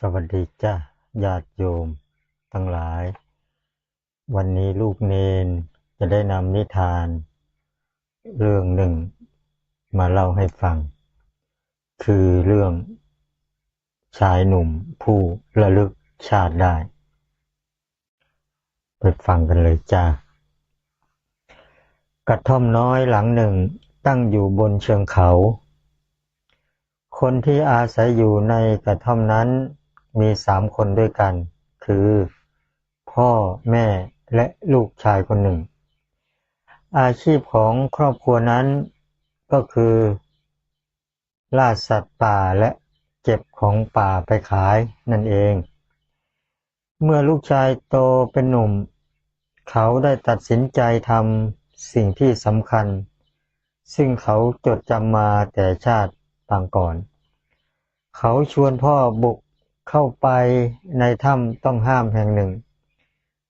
สวัสดีจ้าญาติโยม ทั้งหลาย วันนี้ลูกเนนจะได้นำนิทาน เรื่องหนึ่ง มาเล่าให้ฟัง คือเรื่อง ชายหนุ่มผู้ระลึกชาติได้ ไปฟังกันเลยจ้ากระท่อมน้อยหลังหนึ่งตั้งอยู่บนเชิงเขา คนที่อาศัยอยู่ในกระท่อมนั้น มีสามคนด้วยกัน คือ พ่อแม่และลูกชายคนหนึ่ง อาชีพของครอบครัวนั้นก็คือล่าสัตว์ป่าและเก็บของป่าไปขายนั่นเอง เมื่อลูกชายโตเป็นหนุ่ม เขาได้ตัดสินใจทำสิ่งที่สำคัญ ซึ่งเขาจดจำมาแต่ชาติปางก่อน เขาชวนพ่อบุก เข้าไปในถ้ำต้องห้ามแห่งหนึ่ง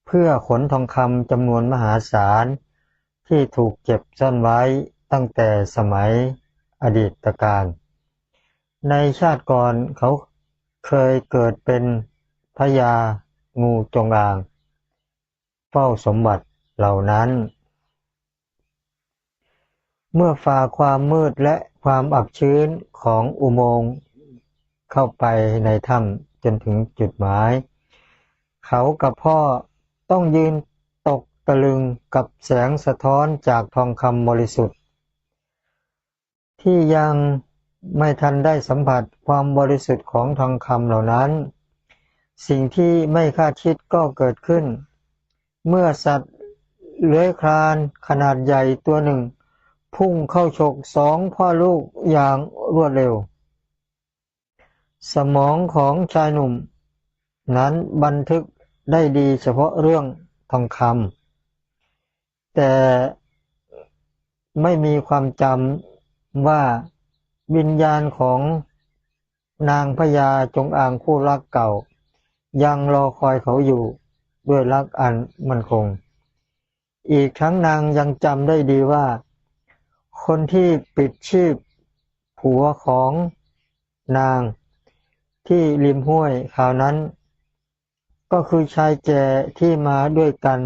เพื่อขนทองคำจำนวนมหาศาล ที่ถูกเก็บซ่อนไว้ตั้งแต่สมัยอดีตการ ในชาติก่อนเขาเคยเกิดเป็นพญางูจงอาง เฝ้าสมบัติเหล่านั้น เมื่อฝ่าความมืดและความอับชื้นของอุโมงค์เข้าไปในถ้ำ จนถึงจุดหมาย เขากับพ่อต้องยืนตกตะลึงกับแสงสะท้อนจากทองคำบริสุทธิ์ ที่ยังไม่ทันได้สัมผัสความบริสุทธิ์ของทองคำเหล่านั้น สิ่งที่ไม่คาดคิดก็เกิดขึ้น เมื่อสัตว์เลื้อยคลานขนาดใหญ่ตัวหนึ่ง พุ่งเข้าฉกสองพ่อลูกอย่างรวดเร็ว สมองของชายหนุ่ม นั้นบันทึกได้ดีเฉพาะเรื่องทองคำแต่ไม่มีความจำว่าวิญญาณของนางพญาจงอางคู่รักเก่า ยังรอคอยเขาอยู่ด้วยรักอันมั่นคง อีกทั้งนางยังจำได้ดีว่า คนที่ปิดชีพผัวของนาง ที่ริมห้วยคราวนั้น ก็คือชายแก่ที่มาด้วยกัน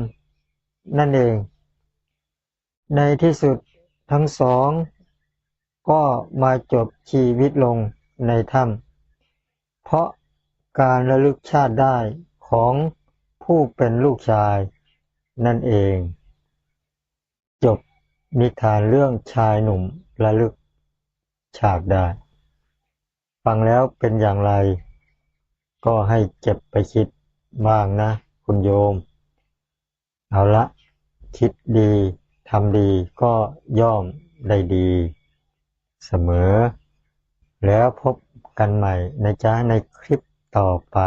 นั่นเอง ในที่สุดทั้งสอง ก็มาจบชีวิตลงในถ้ำเพราะการระลึกชาติได้ของผู้เป็นลูกชายนั่นเอง จบนิทานเรื่องชายหนุ่มระลึกฉากได้ ฟังแล้วเป็นอย่างไร ก็ให้เก็บไปคิดบ้างนะ คุณโยม เอาละ คิดดีทำดีก็ย่อมได้ดี เสมอ แล้วพบกันใหม่ในจ้าในคลิปต่อไป